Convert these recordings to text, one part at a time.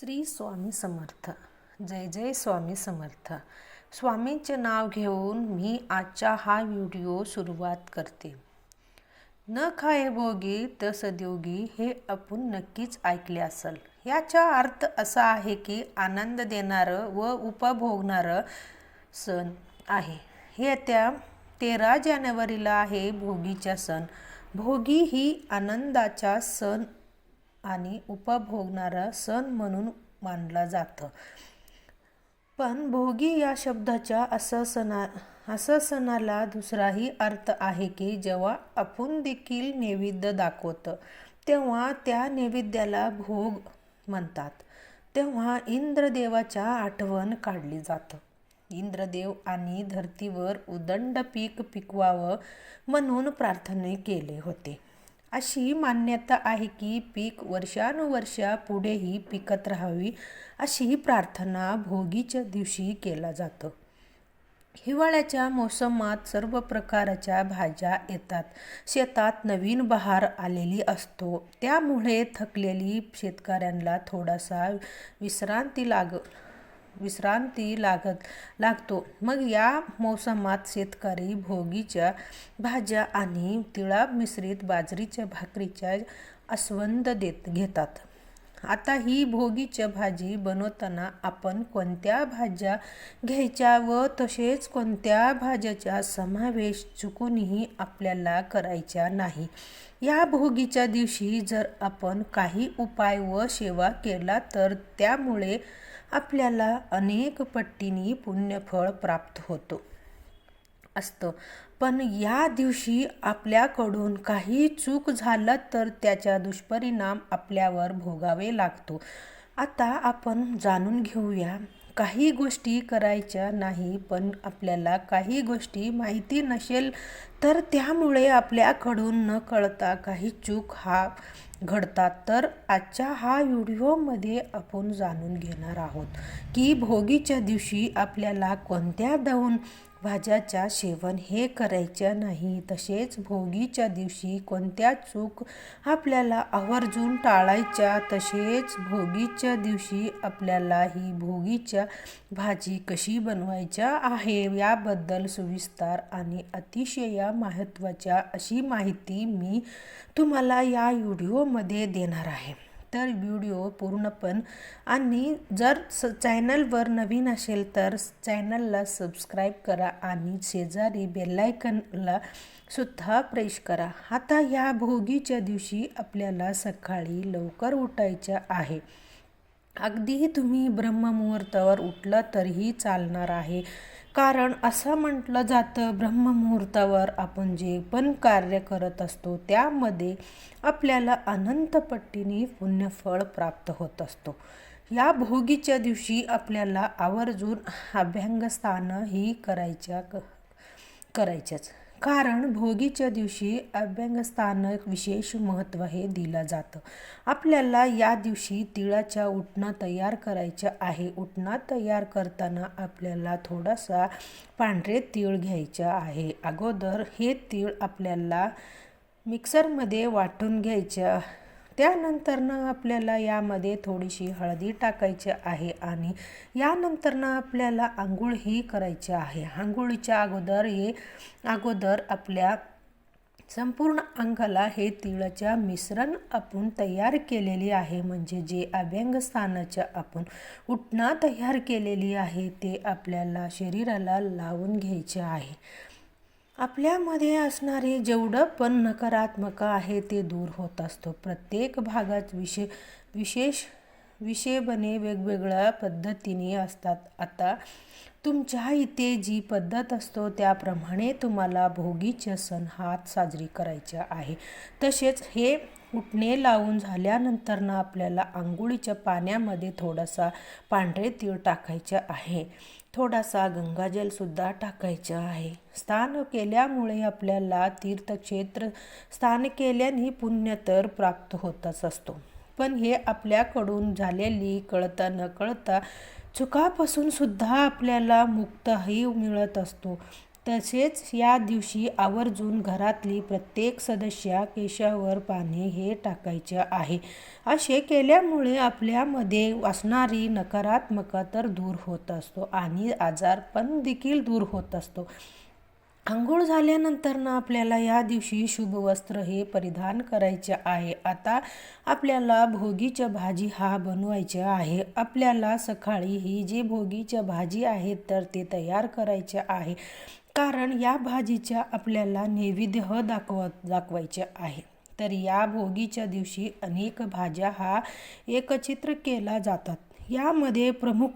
श्री स्वामी समर्थ. जय जय स्वामी समर्थ. स्वामींचे नाव घेऊन मी आजचा हा व्हिडिओ सुरुवात करते. न खाये भोगी तर सद्योगी हे आपण नक्कीच ऐकले असेल. याचा अर्थ असा आहे की आनंद देणारं व उपभोगणारं सण आहे. येत्या तेरा जानेवारीला आहे भोगीचा सण. भोगी ही आनंदाचा सण आणि उपभोगणारा सण म्हणून मानला जातं. पण भोगी या शब्दाच्या असं सणा असं सणाला दुसराही अर्थ आहे की जेव्हा आपण देखील नैवेद्य दाखवतं तेव्हा त्या नैवेद्याला भोग म्हणतात. तेव्हा इंद्रदेवाच्या आठवण काढली जातं. इंद्रदेव आणि धर्तीवर उदंड पीक पिकवावं म्हणून प्रार्थने केले होते. अशी मान्यता आहे की पीक वर्षानुवर्षा पुढेही पिकत राहावी अशी प्रार्थना भोगीच्या दिवशी केला जातं. हिवाळ्याच्या मोसमात सर्व प्रकारच्या भाज्या येतात. शेतात नवीन बहार आलेली असतो. त्यामुळे थकलेली शेतकऱ्यांना थोडासा विश्रांती लाग विश्रांती लागत लागतो. मग या मोसमात शेतकरी भोगीच्या भाज्या आणि तिळा मिश्रित बाजरीच्या भाकरीच्या आस्वंद देत घेतात. आता ही भोगीच्या भाजी बनवताना आपण कोणत्या भाज्या घ्यायच्या व तसेच कोणत्या भाज्याचा समावेश चुकूनही आपल्याला करायचा नाही. या भोगीच्या दिवशी जर आपण काही उपाय व सेवा केला तर त्यामुळे आपल्याला अनेक पट्टीनी पुण्यफळ प्राप्त होतो. असतं. पण या दिवशी आपल्याकडून काही चूक झालं तर त्याचा दुष्परिणाम आपल्यावर भोगावे लागतो. आता आपण जाणून घेऊया. काही गोष्टी करायच्या नाही पण आपल्याला काही गोष्टी माहिती नसेल तर त्यामुळे आपल्याकडून न कळता काही चूक हा घडतात तर आजच्या हा व्हिडिओमध्ये आपण जाणून घेणार आहोत की भोगीच्या दिवशी आपल्याला कोणत्या दोन भाज्याच्या सेवन हे करायचं नाही तसेच भोगीच्या दिवशी कोणत्या चूक आपल्याला आवर्जून टाळायच्या तसेच भोगीच्या दिवशी आपल्याला ही भोगीच्या भाजी कशी बनवायच्या आहे याबद्दल सविस्तर आणि अतिशय महत्त्वाच्या अशी माहिती मी तुम्हाला या व्हिडिओमध्ये देणार आहे. तर व्हिडिओ पूर्णपण आणि जर स चॅनलवर नवीन असेल तर चॅनलला सबस्क्राईब करा आणि शेजारी बेलायकनला सुद्धा प्रेस करा. आता ह्या भोगीच्या दिवशी आपल्याला सकाळी लवकर उठायचं आहे. अगदीही तुम्ही ब्रह्ममुहूर्तावर उठलं तरीही चालणार आहे. कारण असं म्हटलं जातं ब्रह्ममुहूर्तावर आपण जे पण कार्य करत असतो त्यामध्ये आपल्याला अनंतपट्टीने पुण्यफळ प्राप्त होत असतो. या भोगीच्या दिवशी आपल्याला आवर्जून अभ्यंगस्थानं ही करायच्या करायच्याच. कारण भोगीच्या दिवशी अभ्यंगस्थान विशेष महत्त्व हे दिलं जातं. आपल्याला या दिवशी तिळाच्या उठणं तयार करायचं आहे. उठणा तयार करताना आपल्याला थोडासा पांढरे तीळ घ्यायचं आहे. अगोदर हे तीळ आपल्याला मिक्सरमध्ये वाटून घ्यायचं त्यानंतरनं आपल्याला यामध्ये थोडीशी हळदी टाकायची आहे आणि यानंतरनं आपल्याला आंघोळ ही करायची आहे. आंघोळीच्या अगोदर हे अगोदर आपल्या संपूर्ण अंगाला हे तिळाच्या मिश्रण आपण तयार केलेली आहे. म्हणजे जे अभ्यंगस्थानाच्या आपण उठणा तयार केलेली आहे ते आपल्याला शरीराला लावून घ्यायचे आहे. आपल्यामध्ये असणारे जेवढं पण नकारात्मक आहे ते दूर होत असतो. प्रत्येक भागात विशे विशेष विषयबने वेगवेगळ्या पद्धतीने असतात. आता तुमच्या इथे जी पद्धत असतो त्याप्रमाणे तुम्हाला भोगीचे सण हात साजरी करायचे आहे. तसेच हे उठणे लावून झाल्यानंतरनं आपल्याला आंघोळीच्या पाण्यामध्ये थोडासा पांढरे तीळ टाकायचे आहे. थोडासा गंगाजलसुद्धा टाकायचं आहे. स्नान केल्यामुळे आपल्याला तीर्थक्षेत्र स्नान केल्याने पुण्य तर प्राप्त होतच असतो. पण हे आपल्याकडून झालेली कळता न कळता चुकापासून सुद्धा आपल्याला मुक्तही मिळत असतो. तसेच या दिवशी आवर्जून घरातली प्रत्येक सदस्या केशावर पाणी हे टाकायचे आहे. असे केल्यामुळे आपल्यामध्ये असणारी नकारात्मकता तर दूर होत असतो आणि आजारपण देखील दूर होत असतो. आंघोळ झाल्यानंतर ना आपल्याला या दिवशी शुभ वस्त्र हे परिधान करायचे आहे. आता आपल्याला भोगीच्या भाजी हा बनवायचे आहे. आपल्याला सकाळी ही जी भोगीच्या भाजी आहे तर ते तयार करायचे आहे. कारण या भाजीच्या आपल्याला नैवेद्य दाखव दाखवायचे आहे. तर या भोगीच्या दिवशी अनेक भाज्या हा एकचित्र केला जातात. यामध्ये प्रमुख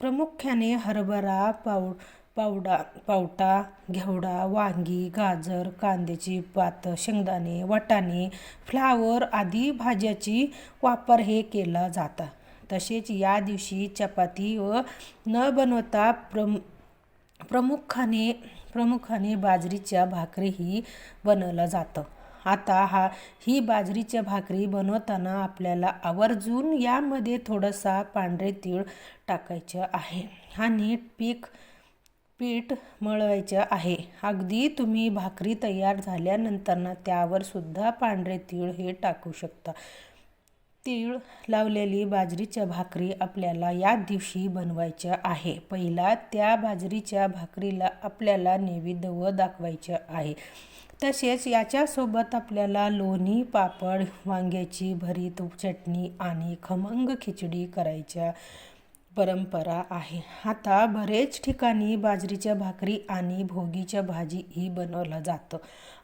प्रामुख्याने हरभरा पाव पावडा पावटा घेवडा वांगी गाजर कांद्याची पात शेंगदाणे वाटाणे फ्लावर आदी भाज्याची वापर हे केला जातं. तसेच या दिवशी चपाती व न बनवता प्रम प्रमुखाने प्रमुखाने बाजरीच्या भाकरीही बनवलं जातं. आता हा ही बाजरीच्या भाकरी बनवताना आपल्याला आवर्जून यामध्ये थोडंसा पांढरे तीळ टाकायचं आहे आणि पीक पीठ मळवायचं आहे. अगदी तुम्ही भाकरी तयार झाल्यानंतर ना त्यावर सुद्धा पांढरे तीळ हे टाकू शकता. तीळ लावलेली बाजरीच्या भाकरी आपल्याला या दिवशी बनवायच्या आहे. पहिला त्या बाजरीच्या भाकरीला आपल्याला नैवेद्य व दाखवायचं आहे. तसेच याच्यासोबत आपल्याला लोणी पापड वांग्याची भरीत चटणी आणि खमंग खिचडी करायच्या परंपरा आहे. आता बरेच ठिकाणी बाजरीच्या भाकरी आणि भोगीच्या भाजी ही बनवलं जातं.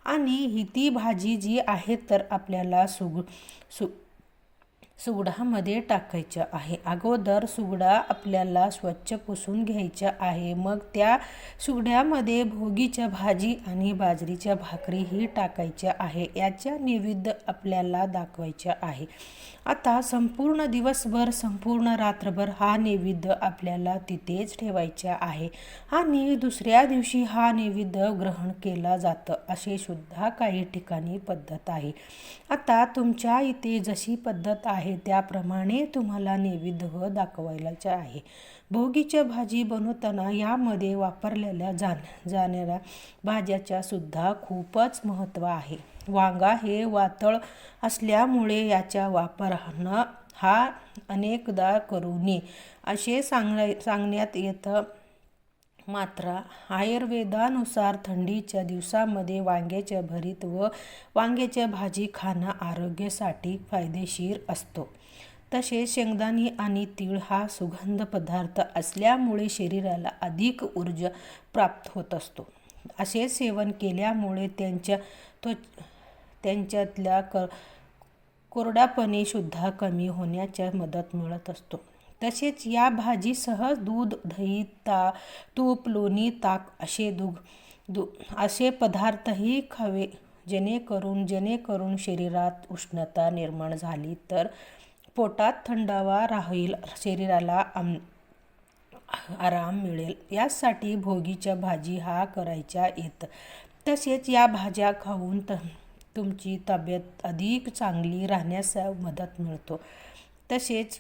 आणि ही ती भाजी जी आहे तर आपल्याला सुग सु सुगडामध्ये टाकायचं आहे. अगोदर सुगडा आपल्याला स्वच्छ पुसून घ्यायचा आहे. मग त्या सुगड्यामध्ये भोगीच्या भाजी आणि बाजरीच्या भाकरी ही टाकायच्या आहे. याच्या नैवेद्य आपल्याला दाखवायच्या आहे. आता संपूर्ण दिवसभर संपूर्ण रात्रभर हा नैवेद्य आपल्याला तिथेच ठेवायचा आहे. आणि दुसऱ्या दिवशी हा नैवेद्य ग्रहण केला जातं असे सुद्धा काही ठिकाणी पद्धत आहे. आता तुमच्या इथे जशी पद्धत आहे आहे. त्याप्रमाणे तुम्हाला नैवेद्य दाखवायलाच आहे. भोगीच्या भाजी बनवताना यामध्ये वापरलेल्या जाण जाणाऱ्या भाज्याच्या सुद्धा खूपच महत्त्व आहे. वांगा हे वातळ असल्यामुळे याच्या वापरानं हा अनेकदा करू नये असे सांगण्या सांगण्यात येतं. मात्र आयुर्वेदानुसार थंडीच्या दिवसामध्ये वांग्याच्या भरीत व वांग्याच्या भाजी खाणं आरोग्यासाठी फायदेशीर असतो. तसेच शेंगदाणे आणि तीळ हा सुगंध पदार्थ असल्यामुळे शरीराला अधिक ऊर्जा प्राप्त होत असतो. असे सेवन केल्यामुळे त्यांच्या तो त्यांच्यातल्या क कोरडापणेसुद्धा कमी होण्याच्या मदत मिळत असतो. तसेच या भाजीसह दूध दही ता तूप लोणी ताक असे दुग दु असे पदार्थही खावे. जेणेकरून जेणेकरून शरीरात उष्णता निर्माण झाली तर पोटात थंडावा राहील शरीराला आम आराम मिळेल. यासाठी भोगीच्या भाजी हा करायच्या येत. तसेच या भाज्या खाऊन त तुमची तब्येत अधिक चांगली राहण्यास मदत मिळतो. तसेच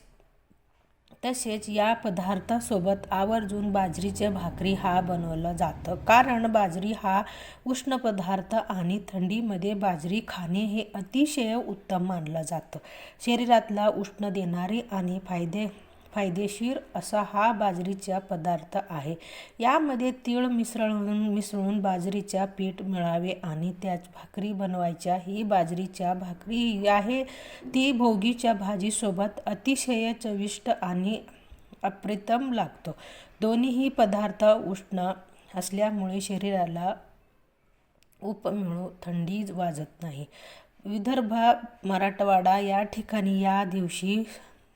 तसेच या पदार्थासोबत आवर्जून बाजरीचे भाकरी हा बनवलं जातं. कारण बाजरी हा उष्ण पदार्थ आणि थंडीमध्ये बाजरी खाणे हे अतिशय उत्तम मानलं जातं. शरीरातला उष्ण देणारे आणि फायदे फायदेशीर असा हा बाजरीचा पदार्थ आहे. यामध्ये तीळ मिसळून मिसळून बाजरीच्या पीठ मिळावे आणि त्याच भाकरी बनवायच्या. ही बाजरीच्या भाकरी आहे. ती भोगीच्या भाजीसोबत अतिशय चविष्ट आणि अप्रितम लागतो. दोन्हीही पदार्थ उष्ण असल्यामुळे शरीराला उप मिळू थंडी वाजत नाही. विदर्भ मराठवाडा या ठिकाणी या दिवशी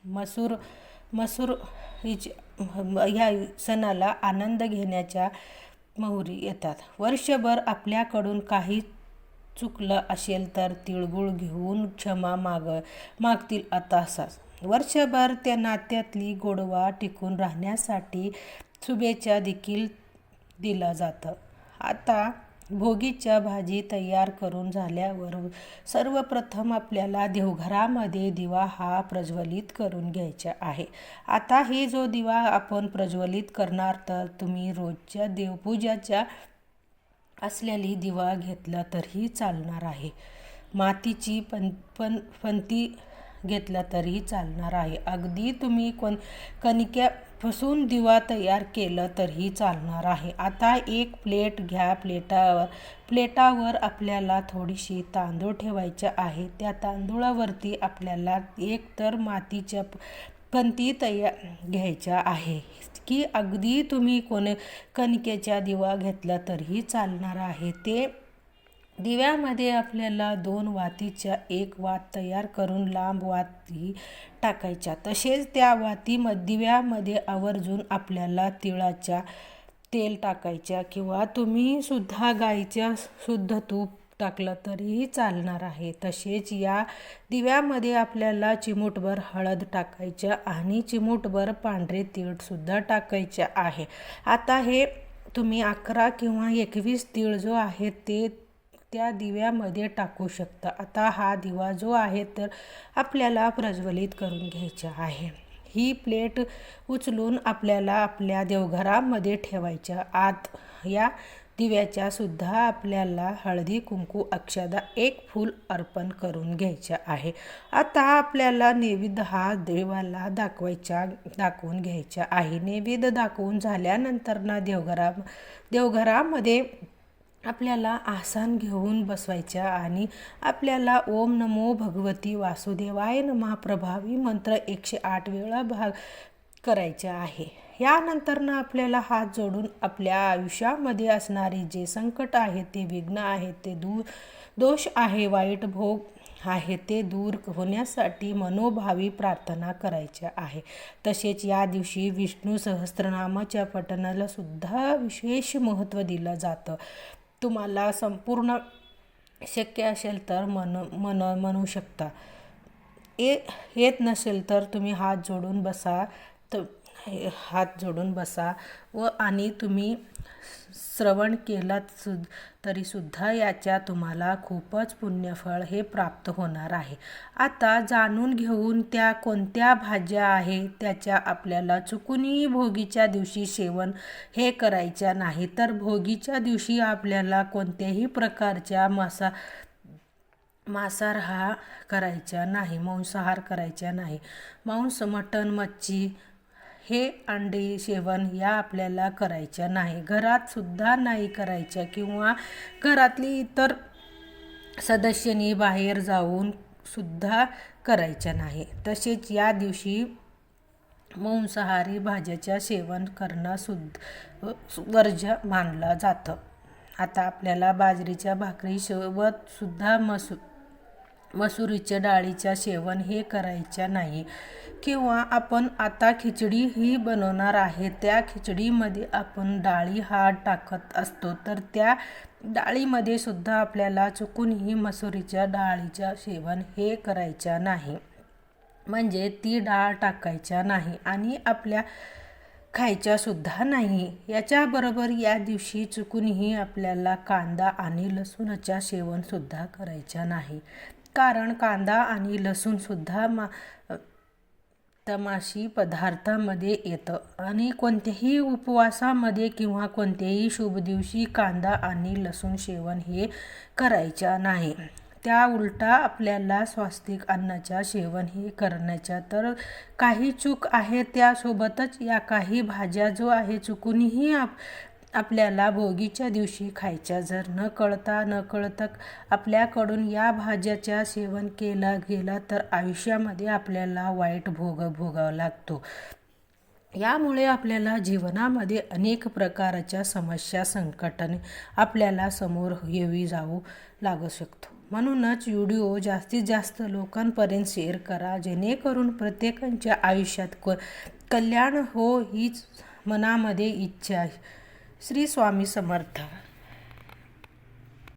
मसूर मसूर हिच ह्या सणाला आनंद घेण्याच्या मोहरी येतात. वर्षभर आपल्याकडून काही चुकलं असेल तर तिळगुळ घेऊन क्षमा माग मागतील असाच वर्षभर त्या नात्यातली गोडवा टिकून राहण्यासाठी शुभेच्छा देखील दिलं जातं. आता भोगीच्या भाजी तयार करून झाल्यावर सर्वप्रथम आपल्याला देवघरामध्ये दिवा हा प्रज्वलित करून घ्यायचा आहे. आता हे जो दिवा आपण प्रज्वलित करणार तर तुम्ही रोजच्या देवपूजाच्या असलेली दिवा घेतला तरीही चालणार आहे. मातीची पण पण पंती घेतला तरीही चालणार आहे. अगदी तुम्ही कोण फसून दिवा तयार केलं तरीही चालणार आहे. आता एक प्लेट घ्या. प्लेटावर प्लेटावर आपल्याला थोडीशी तांदूळ ठेवायचे आहे. त्या तांदूळावरती आपल्याला एक तर मातीच्या पंती तयार घ्यायच्या आहे. की अगदी तुम्ही कोणी कणकेच्या दिवा घेतला तरीही चालणार आहे. ते दिव्यामध्ये आपल्याला दोन वातीच्या एक वात तयार करून लांब वाती टाकायच्या. तसेच त्या वाती दिव्यामध्ये आवर्जून आपल्याला तिळाच्या तेल टाकायच्या किंवा तुम्ही सुद्धा गाईच्या शुद्ध तूप टाकलं तरीही चालणार आहे. तसेच या दिव्यामध्ये आपल्याला चिमूटभर हळद टाकायच्या आणि चिमूटभर पांढरे तीळसुद्धा टाकायचे आहे. आता हे तुम्ही अकरा किंवा एकवीस तीळ जो आहे ते त्या दिव्यामध्ये टाकू शकता. आता हा दिवा जो आहे तर आपल्याला प्रज्वलित करून घ्यायचा आहे. ही प्लेट उचलून आपल्याला आपल्या देवघरामध्ये ठेवायच्या आत. या दिव्याच्या सुद्धा आपल्याला हळदी कुंकू अक्षदा एक फूल अर्पण करून घ्यायचं आहे. आता आपल्याला नैवेद्य हा देवाला दाखवायच्या दाखवून घ्यायचा आहे. नैवेद्य दाखवून झाल्यानंतर ना देवघरा देवघरामध्ये आपल्याला आसन घेऊन बसवायच्या आणि आपल्याला ओम नमो भगवती वासुदेवाय नमा प्रभावी मंत्र एकशे आठ वेळा भाग करायचा आहे. यानंतरनं आपल्याला हात जोडून आपल्या आयुष्यामध्ये असणारे जे संकट आहे ते विघ्न आहे ते दूर दोष आहे वाईट भोग आहे ते दूर होण्यासाठी मनोभावी प्रार्थना करायच्या आहे. तसेच या दिवशी विष्णू सहस्त्रनामाच्या पठणाला सुद्धा विशेष महत्त्व दिलं जातं. तुम्हाला संपूर्ण शक्य असेल तर मन मन म्हणू शकता. ए येत नसेल तर तुम्ही हात जोडून बसा. तर हात जोडून बसा व आणि तुम्ही श्रवण केलात सु तरीसुद्धा याच्या तुम्हाला खूपच पुण्यफळ हे प्राप्त होणार आहे. आता जाणून घेऊन त्या कोणत्या भाज्या आहे त्याच्या आपल्याला चुकूनही भोगीच्या दिवशी सेवन हे करायच्या नाही तर भोगीच्या दिवशी आपल्याला कोणत्याही प्रकारच्या मासा मांसाहार हा करायचा नाही मांसाहार करायचा नाही. मांस मटण मच्छी हे अंडी सेवन या आपल्याला करायच्या नाही. घरात सुद्धा नाही करायच्या किंवा घरातली इतर सदस्यनी बाहेर जाऊन सुद्धा करायच्या नाही. तसेच या दिवशी मांसाहारी भाज्याच्या सेवन करणं सुद्धा वर्ज मानलं जातं. आता आपल्याला बाजरीच्या भाकरी सुद्धा मसू मसुरीच्या डाळीच्या सेवन हे करायच्या नाही. किंवा आपण आता खिचडी ही बनवणार आहे त्या खिचडीमध्ये आपण डाळी हा टाकत असतो तर त्या डाळीमध्ये सुद्धा आपल्याला चुकूनही मसुरीच्या डाळीच्या सेवन हे करायच्या नाही. म्हणजे ती डाळ टाकायच्या नाही आणि आपल्या खायच्यासुद्धा नाही. याच्याबरोबर या दिवशी चुकूनही आपल्याला कांदा आणि लसूणाच्या सेवनसुद्धा करायच्या नाही. कारण कांदा आणि लसूणसुद्धा मा तमाशी पदार्थामध्ये येतं. आणि कोणत्याही उपवासामध्ये किंवा कोणत्याही शुभ दिवशी कांदा आणि लसूण सेवन हे करायच्या नाही. त्या उलटा आपल्याला स्वास्तिक अन्नाच्या सेवन हे करण्याच्या तर काही चूक आहे त्यासोबतच या काही भाज्या जो आहे चुकूनही आप आपल्याला भोगीच्या दिवशी खायच्या. जर न कळता न कळतक आपल्याकडून या भाज्याच्या सेवन केला गेला तर आयुष्यामध्ये आपल्याला वाईट भोग भोगावा लागतो. यामुळे आपल्याला जीवनामध्ये अनेक प्रकारच्या समस्या संकटाने आपल्याला समोर येवी जाऊ लागू शकतो. म्हणूनच व्हिडिओ जास्तीत जास्त लोकांपर्यंत शेअर करा. जेणेकरून प्रत्येकांच्या आयुष्यात क कल्याण हो हीच मनामध्ये इच्छा आहे. श्री स्वामी समर्थ.